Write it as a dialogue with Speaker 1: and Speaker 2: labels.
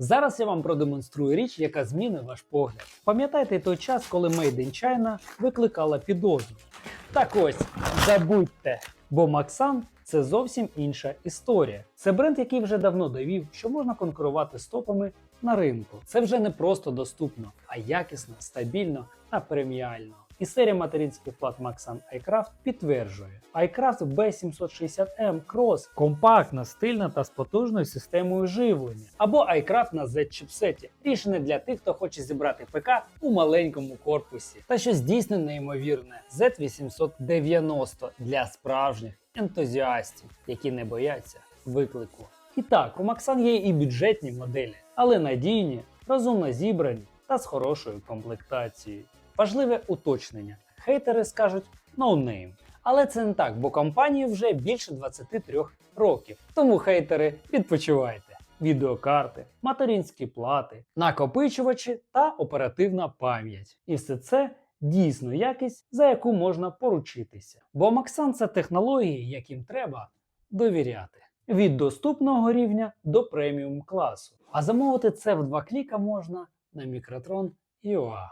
Speaker 1: Зараз я вам продемонструю річ, яка змінить ваш погляд. Пам'ятаєте той час, коли Made in China викликала підозру? Так ось, забудьте, бо Максан це зовсім інша історія. Це бренд, який вже давно довів, що можна конкурувати з топами на ринку. Це вже не просто доступно, а якісно, стабільно та преміально. І серія материнських плат Maxan iCraft підтверджує. iCraft B760M Cross компактна, стильна та з потужною системою живлення. Або iCraft на Z-чіпсеті. Рішення для тих, хто хоче зібрати ПК у маленькому корпусі. Та щось дійсно неймовірне Z890 для справжніх ентузіастів, які не бояться виклику. І так, у Maxan є і бюджетні моделі, але надійні, розумно зібрані та з хорошою комплектацією. Важливе уточнення. Хейтери скажуть no name. Але це не так, бо компанії вже більше 23 років. Тому хейтери відпочивайте. Відеокарти, материнські плати, накопичувачі та оперативна пам'ять. І все це дійсно якість, за яку можна поручитися. Бо Maxan це технології, яким треба довіряти. Від доступного рівня до преміум класу. А замовити це в два кліка можна на Microtron.ua.